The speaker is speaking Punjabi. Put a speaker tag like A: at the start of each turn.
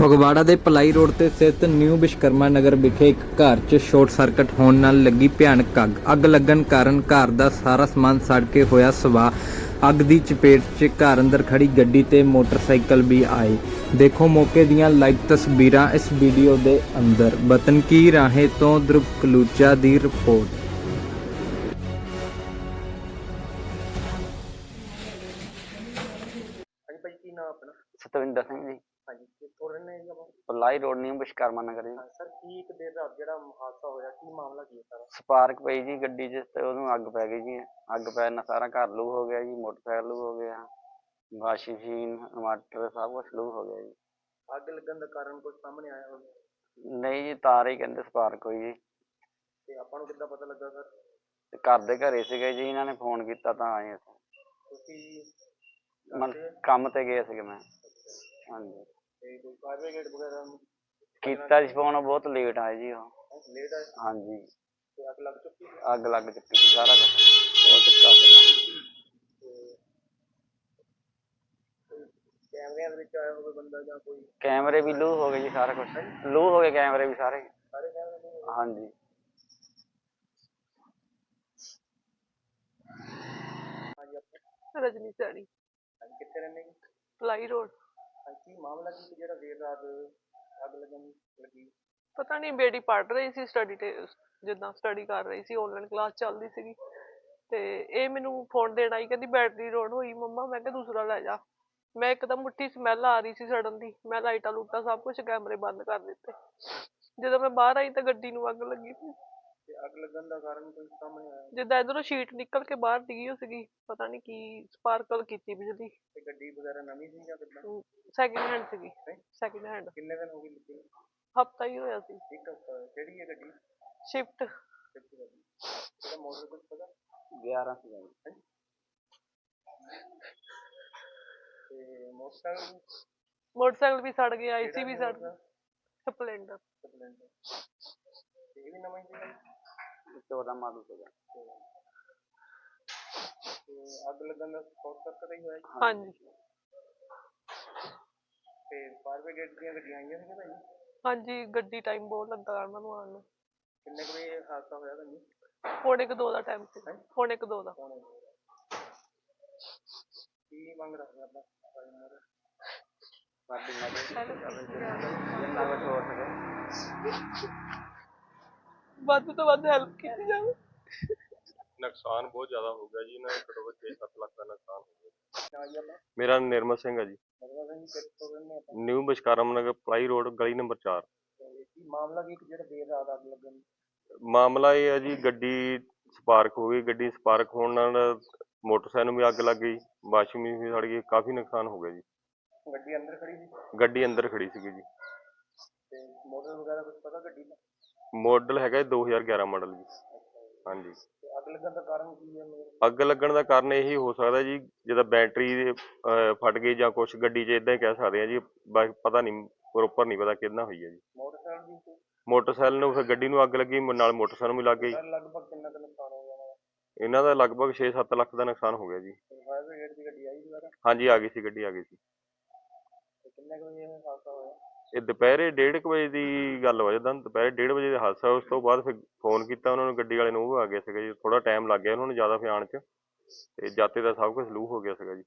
A: ਫਗਵਾੜਾ ਦੇ ਪਲਾਈ ਰੋਡ ਤੇ ਸਥਿਤ ਨਿਊ ਵਿਸ਼ਕਰਮਾ ਨਗਰ ਵਿਖੇ ਇੱਕ ਘਰ 'ਚ ਸ਼ਾਰਟ ਸਰਕਟ ਹੋਣ ਨਾਲ ਲੱਗੀ ਭਿਆਨਕ ਅੱਗ। ਅੱਗ ਲੱਗਣ ਕਾਰਨ ਘਰ ਦਾ ਸਾਰਾ ਸਮਾਨ ਸੜ ਕੇ ਹੋਇਆ ਸਵਾ ਅੱਗ ਦੀ ਚਪੇਟ 'ਚ ਘਰ ਅੰਦਰ ਖੜੀ ਗੱਡੀ ਤੇ ਮੋਟਰਸਾਈਕਲ ਵੀ ਆਏ। ਦੇਖੋ ਮੌਕੇ ਦੀਆਂ ਲਾਈਵ ਤਸਵੀਰਾਂ ਇਸ ਵੀਡੀਓ ਦੇ ਅੰਦਰ। ਵਤਨ ਕੀ ਰਾਹੇ ਤੋਂ ਦਰੁਪ ਕਲੂਚਾ ਦੀ ਰਿਪੋਰਟ।
B: ਹਾਂਜੀ ਭਾਈ ਕੀ ਨਾਮ ਆਪਣਾ?
C: Satwinder Singh ji. Plai road new Vishwakarma Nagar ji.
B: Sir ਕੀ ਇੱਕ ਦੇਰ ਰਾਤ ਜਿਹੜਾ ਹਾਦਸਾ ਹੋਇਆ ਕੀ ਮਾਮਲਾ ਕੀ ਹੈ ਸਾਰਾ?
C: ਸਪਾਰਕ ਪਈ ਜੀ ਗੱਡੀ 'ਚ ਤੇ ਉਹਨੂੰ ਅੱਗ ਪੈ ਗਈ ਜੀ। ਅੱਗ ਪੈਣ ਨਾਲ ਸਾਰਾ ਘਰ ਲੂ ਹੋ ਗਿਆ ਜੀ ਮੋਟਰਸਾਈਕਲ ਲੂ ਹੋ ਗਿਆ ਵਾਸ਼ਿੰਗ ਮਸ਼ੀਨ ਇਨਵਰਟਰ ਸਭ ਕੁਝ ਲੂ ਹੋ ਗਿਆ ਜੀ।
B: ਅੱਗ ਲੱਗਣ ਦਾ ਕਾਰਨ ਕੁਝ ਸਾਹਮਣੇ ਆਇਆ ਹੋਵੇ?
C: ਨਹੀਂ ਜੀ ਤਾਰ ਹੀ ਕਹਿੰਦੇ ਸਪਾਰਕ ਹੋਈ ਜੀ।
B: ਤੇ ਆਪਾਂ ਨੂੰ ਕਿੱਦਾਂ ਪਤਾ ਲੱਗਾ ਸਰ?
C: ਤੇ ਘਰ ਦੇ ਘਰੇ ਸੀਗੇ ਜੀ ਇਹਨਾਂ ਨੇ ਫੋਨ ਕੀਤਾ ਤਾਂ ਆਏ ਅਸੀਂ।
B: ਤੁਸੀਂ
C: ਕੰਮ ਤੇ ਗਏ ਸੀਗੇ ਮੈਂ। ਹਾਂਜੀ।
B: ਤੇ ਕੋਈ ਫਾਇਰ ਬ੍ਰਿਗੇਡ ਵਗੈਰਾ ਨੂੰ
C: ਕੀਤਾ ਜੀ ਫੋਨ ਬਹੁਤ ਲੇਟ ਆਏ ਜੀ ਉਹ।
B: ਲੇਟ ਆਇਆ
C: ਹਾਂਜੀ।
B: ਤੇ ਅੱਗ ਲੱਗ ਚੁੱਕੀ ਸੀ?
C: ਅੱਗ ਲੱਗ ਚੁੱਕੀ ਸੀ ਸਾਰਾ ਕੁਝ ਬਹੁਤ ਚੁੱਕਾ ਸੀਗਾ
B: ਤੇ ਕੈਮਰਿਆਂ ਦੇ ਵਿੱਚ ਆਇਆ ਹੋਵੇ ਬੰਦਾ ਜਾਂ ਕੋਈ
C: ਕੈਮਰੇ ਵੀ ਲੂ ਹੋ ਗਏ ਜੀ ਸਾਰਾ ਕੁਝ ਲੂ ਹੋ ਗਏ ਕੈਮਰੇ ਵੀ ਸਾਰੇ।
B: ਸਾਰੇ ਕੈਮਰੇ ਨਹੀਂ ਹੋਏ?
C: ਹਾਂਜੀ।
B: ਹਾਂਜੀ ਆਪਾਂ
D: ਰਜਨੀ ਸੈਣੀ।
B: ਹਾਂਜੀ ਕਿੱਥੇ ਰਹਿੰਦੇ ਜੀ?
D: ਪਲਾਈ ਰੋਡ।
B: ਹਾਂਜੀ ਕੀ ਮਾਮਲਾ ਕੀ ਸੀ ਜਿਹੜਾ ਦੇਰ ਰਾਤ ਅੱਗ ਲੱਗਣ ਲੱਗੀ?
D: ਪਤਾ ਨਹੀਂ, ਬੇਟੀ ਪੜ ਰਹੀ ਸੀ ਸਟੱਡੀ ਤੇ, ਜਿੱਦਾਂ ਸਟੱਡੀ ਕਰ ਰਹੀ ਸੀ ਆਨਲਾਈਨ ਕਲਾਸ ਚੱਲਦੀ ਸੀਗੀ। ਤੇ ਇਹ ਮੈਨੂੰ ਫੋਨ ਦੇਣ ਆਈ, ਕਹਿੰਦੀ ਬੈਟਰੀ ਲੋਡ ਹੋਈ, ਮੰਮਾ, ਮੈਂ ਕਿਹਾ ਦੂਸਰਾ ਲੈ ਜਾ। ਮੈਂ ਇੱਕਦਮ ਮੁੱਠੀ ਸਮੈਲ ਆ ਰਹੀ ਸੀ ਸੜਨ ਦੀ। ਮੈਂ ਲਾਈਟਾਂ ਲੂਟਾਂ ਸਭ ਕੁਝ ਕੈਮਰੇ ਬੰਦ ਕਰ ਦਿੱਤੇ। ਜਦੋਂ ਮੈਂ ਬਾਹਰ ਆਈ ਤਾਂ ਗੱਡੀ ਨੂੰ ਅੱਗ ਲੱਗੀ ਸੀ।
B: ਤੇ ਅੱਗ ਲੱਗਣ ਦਾ ਕਾਰਨ ਕੋਈ ਸਾਹਮਣੇ ਆਇਆ
D: ਜਿੱਦਾਂ ਇਧਰੋਂ ਸ਼ੀਟ ਨਿਕਲ ਕੇ ਬਾਹਰ ਡਿੱਗੀ ਹੋ ਸੀਗੀ ਪਤਾ ਨਹੀਂ ਕੀ ਸਪਾਰਕਲ ਕੀਤੀ ਬਿਜਲੀ
B: ਤੇ ਗੱਡੀ ਵਗੈਰਾ ਨਵੀਂ ਸੀ ਜਾਂ ਕਿੱਦਾਂ?
D: ਸੈਕਿੰਡ ਹੈਂਡ ਸੀਗੀ। ਸੈਕਿੰਡ ਹੈਂਡ
B: ਕਿੰਨੇ ਦਿਨ ਹੋ ਗਏ ਲਿੱਤੀ? ਨੂੰ?
D: ਹਫਤਾ ਹੀ ਹੋਇਆ ਸੀ।
B: ਇੱਕ ਹਫ਼ਤਾ ਹੋਇਆ। ਕਿਹੜੀ ਹੈ ਗੱਡੀ?
D: ਸ਼ਿਫਟ
B: ਕਿੱਥੇ ਗੱਡੀ ਇਹਦਾ ਮਾਡਲ ਕੁਝ ਪਤਾ?
C: 11 ਸੀਗਾ ਜੀ
B: ਤੇ ਮੋਟਰਸਾਈਕਲ?
D: ਮੋਟਰਸਾਈਕਲ ਵੀ ਸੜ ਗਿਆ ਏਸੀ ਵੀ ਸੜ ਗਿਆ। ਸਪਲੈਂਡਰ।
B: ਸਪਲੈਂਡਰ। ਤੇ ਇਹ ਵੀ ਨਵਾਂ ਹੀ ਸੀਗਾ?
C: 14 ਮਾਡਲ ਸੀਗਾ
B: ਤੇ ਅੱਗ ਲੱਗਣ ਦਾ ਸਪੋਰਟ ਸਰਕਟ ਹੀ ਹੋਇਆ ਜੀ?
D: ਹਾਂਜੀ।
B: ਤੇ ਫਾਇਰ ਬ੍ਰਿਗੇਡ ਦੀਆਂ ਗੱਡੀਆਂ ਆਈਆਂ ਸੀਗੀਆਂ ਭਾਈ?
D: ਹਾਂਜੀ ਗੱਡੀ ਟਾਈਮ ਬਹੁਤ ਲੱਗਾ ਉਹਨਾਂ ਨੂੰ ਆਉਣ ਨੂੰ।
B: ਕਿੰਨੇ ਕੁ ਵਜੇ ਹਾਦਸਾ ਹੋਇਆ ਤੁਹਾਨੂੰ
D: ਪੌਣੇ ਕੁ ਦੋ ਦਾ ਟਾਈਮ ਸੀ। ਪੌਣੇ ਕੁ ਦੋ ਦਾ।
B: ਕੌਣ ਕੀ ਮੰਗ ਰੱਖਦਾ ਆਪਾਂ ਸਾਰੀ ਉਮਰ?
C: ਸਾਡੀ ਮਦਦ ਜਿੰਨਾ ਕੁਝ ਹੋ ਸਕੇ
D: ਵੱਧ ਤੋਂ ਵੱਧ ਹੈਲਪ ਕੀਤੀ ਜਾਵੇ।
E: ਨੁਕਸਾਨ ਬਹੁਤ ਜ਼ਿਆਦਾ ਹੋ ਗਿਆ ਜੀ ਇਹਨਾਂ ਦਾ ਘੱਟੋ ਘੱਟ 6-7 ਲੱਖ ਦਾ ਨੁਕਸਾਨ ਹੋ ਗਿਆ। ਮੇਰਾ ਨਿਰਮਲ ਸਿੰਘ ਹੈ ਜੀ। New Vishwakarma Nagar ply road ਗਲੀ ਨੰਬਰ 4
B: ਤੇ ਕੀ ਮਾਮਲਾ ਕੀ ਜਿਹੜਾ ਦੇਰ ਰਾਤ ਅੱਗ? ਲੱਗਣ
E: ਮਾਮਲਾ ਇਹ ਹੈ ਜੀ ਗੱਡੀ ਸਪਾਰਕ ਹੋ ਗਈ। ਗੱਡੀ ਸਪਾਰਕ ਹੋਣ ਨਾਲ ਮੋਟਰਸਾਈਕਲ ਨੂੰ ਵੀ ਅੱਗ ਲੱਗ ਗਈ ਵਾਸ਼ਿੰਗ ਮਸ਼ੀਨ ਵੀ ਸੜ ਗਈ ਕਾਫੀ ਨੁਕਸਾਨ ਹੋ ਗਿਆ ਜੀ।
B: ਗੱਡੀ ਅੰਦਰ ਖੜੀ ਸੀ?
E: ਗੱਡੀ ਅੰਦਰ ਖੜੀ ਸੀਗੀ ਜੀ।
B: ਤੇ ਮਾਡਲ ਵਗੈਰਾ ਕੁਝ ਪਤਾ ਗੱਡੀ ਦਾ?
E: ਮਾਡਲ ਹੈਗਾ 2011 ਮਾਡਲ ਜੀ ਹਾਂਜੀ
B: ਅੱਗ ਲੱਗਣ ਦਾ ਕਾਰਨ ਕੀ ਹੈ
E: ਅੱਗ ਲੱਗਣ ਦਾ ਕਾਰਨ ਇਹੀ ਹੋ ਸਕਦਾ ਜੀ, ਜਦੋਂ ਬੈਟਰੀ ਫਟ ਗਈ ਜਾਂ ਕੁਝ ਗੱਡੀ 'ਚ ਇਦਾਂ ਹੀ ਕਹਿ ਸਕਦੇ ਆ ਜੀ ਬਾਕੀ ਪਤਾ ਨਹੀਂ ਪ੍ਰੋਪਰ ਨਹੀਂ ਪਤਾ ਕਿੱਦਾਂ ਹੋਈ ਹੈ ਜੀ।
B: ਮੋਟਰਸਾਈਕਲ ਦੀ
E: ਮੋਟਰਸਾਈਕਲ ਨੂੰ ਫਿਰ ਗੱਡੀ ਨੂੰ ਅੱਗ ਲੱਗੀ ਨਾਲ ਮੋਟਰਸਾਈਕਲ ਨੂੰ ਲੱਗ ਗਈ।
B: ਲਗਭਗ ਕਿੰਨਾ ਕੁ ਨੁਕਸਾਨ ਹੋ ਗਿਆ ਇਹਨਾਂ ਦਾ
E: ਲਗਭਗ 6-7 ਲੱਖ ਦਾ ਨੁਕਸਾਨ ਹੋ ਗਿਆ ਜੀ।
B: ਤੇ ਫਾਇਰ ਬ੍ਰਿਗੇਡ ਦੀ ਗੱਡੀ ਆਈ ਦੁਬਾਰਾ
E: ਹਾਂਜੀ, ਆ ਗਈ ਸੀ, ਗੱਡੀ ਆ ਗਈ ਸੀ।
B: ਕਿੰਨੇ ਕੁ ਵਜੇ ਹਾਦਸਾ ਹੋਇਆ?
E: ਇਹ ਦੁਪਹਿਰੇ ਡੇਢ ਕੁ ਵਜੇ ਦੀ ਗੱਲ ਵਾ, ਜਾਂਦਾ ਦੁਪਹਿਰੇ ਡੇਢ ਵਜੇ ਦਾ ਹਾਦਸਾ, ਉਸ ਤੋਂ ਬਾਅਦ ਫਿਰ ਫੋਨ ਕੀਤਾ ਉਹਨਾਂ ਨੂੰ, ਗੱਡੀ ਵਾਲੇ ਨੂੰ, ਉਹ ਆ ਗਏ ਸੀਗੇ ਜੀ। ਥੋੜਾ ਟਾਈਮ ਲੱਗ ਗਿਆ ਉਹਨਾਂ ਨੂੰ ਜ਼ਿਆਦਾ ਫਿਰ ਆਉਣ 'ਚ। ਤੇ ਜਾਤੇ ਦਾ ਸਭ ਕੁਝ ਲੂਹ ਹੋ ਗਿਆ ਸੀਗਾ ਜੀ।